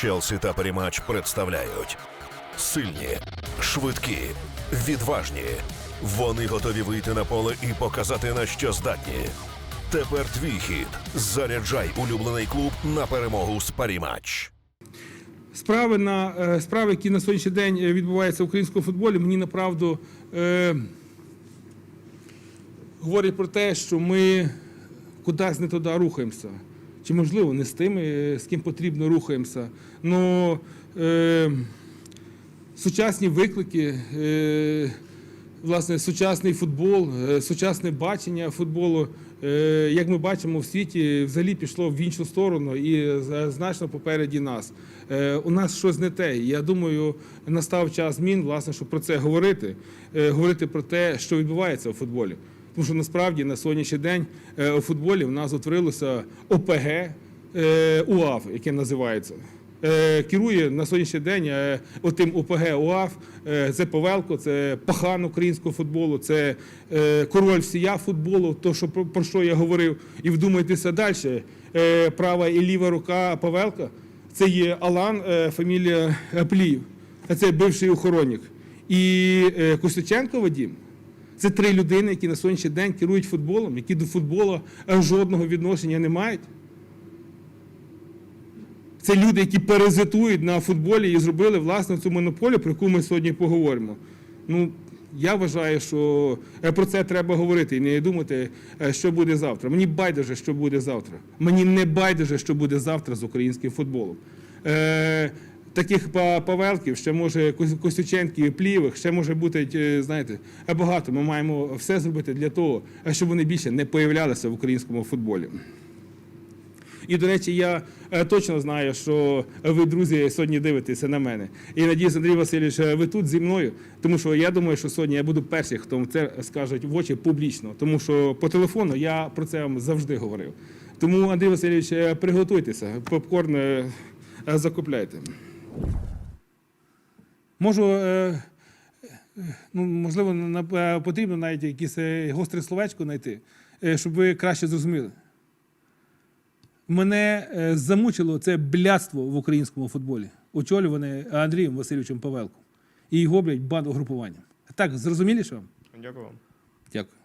Челсі та Парімач представляють сильні, швидкі, відважні. Вони готові вийти на поле і показати на що здатні. Тепер твій хід. Заряджай улюблений клуб на перемогу з Парімач. Справи, на, е, справи, які на сьогоднішній день е, відбуваються в українському футболі, мені направду е, говорять про те, що ми кудись не туди рухаємося. Чи можливо не з тими, е, з ким потрібно рухаємося. Ну, е, сучасні виклики, е, власне, сучасний футбол, е, сучасне бачення футболу, е, як ми бачимо в світі, взагалі пішло в іншу сторону і значно попереді нас. Е, У нас щось не те. Я думаю, настав час змін, власне, щоб про це говорити, е, говорити про те, що відбувається у футболі. Тому що насправді на сьогоднішній день е, у футболі в нас утворилося ОПГ е, УАФ, яке називається. Е, Керує на сьогоднішній день отим ОПГ УАФ, це Павелко, це пахан українського футболу, це король всія футболу, то, що, про, що я говорив. І вдумайтеся далі. Права і ліва рука Павелка це є Алан, фамілія Пліїв, це бивший охоронник. І Костюченко Вадім. Це три людини, які на сьогоднішній день керують футболом, які до футболу е, жодного відношення не мають. Це люди, які паразитують на футболі і зробили власне цю монополію, про яку ми сьогодні поговоримо. Ну, я вважаю, що е, про це треба говорити і не думати, е, що буде завтра. Мені байдуже, що буде завтра. Мені не байдуже, що буде завтра з українським футболом. Таких Павелків, ще може Кос- Костюченків, Плівих, ще може бути, е, знаєте, е, багато. Ми маємо все зробити для того, е, щоб вони більше не появлялися в українському футболі. І, до речі, я точно знаю, що ви, друзі, сьогодні дивитеся на мене. І надіюсь, Андрій Васильович, ви тут зі мною, тому що я думаю, що сьогодні я буду перший, хто це скаже в очі публічно, тому що по телефону я про це вам завжди говорив. Тому, Андрій Васильович, приготуйтеся, попкорн закупляйте. Можу, е, е, ну, можливо, е, потрібно навіть якесь гостре словечко знайти, щоб ви краще зрозуміли. Мене замучило це блядство в українському футболі, очолюване Андрієм Васильовичем Павелком і його блядь, бандугрупуванням. Так, зрозуміліше вам? Дякую вам. Дякую.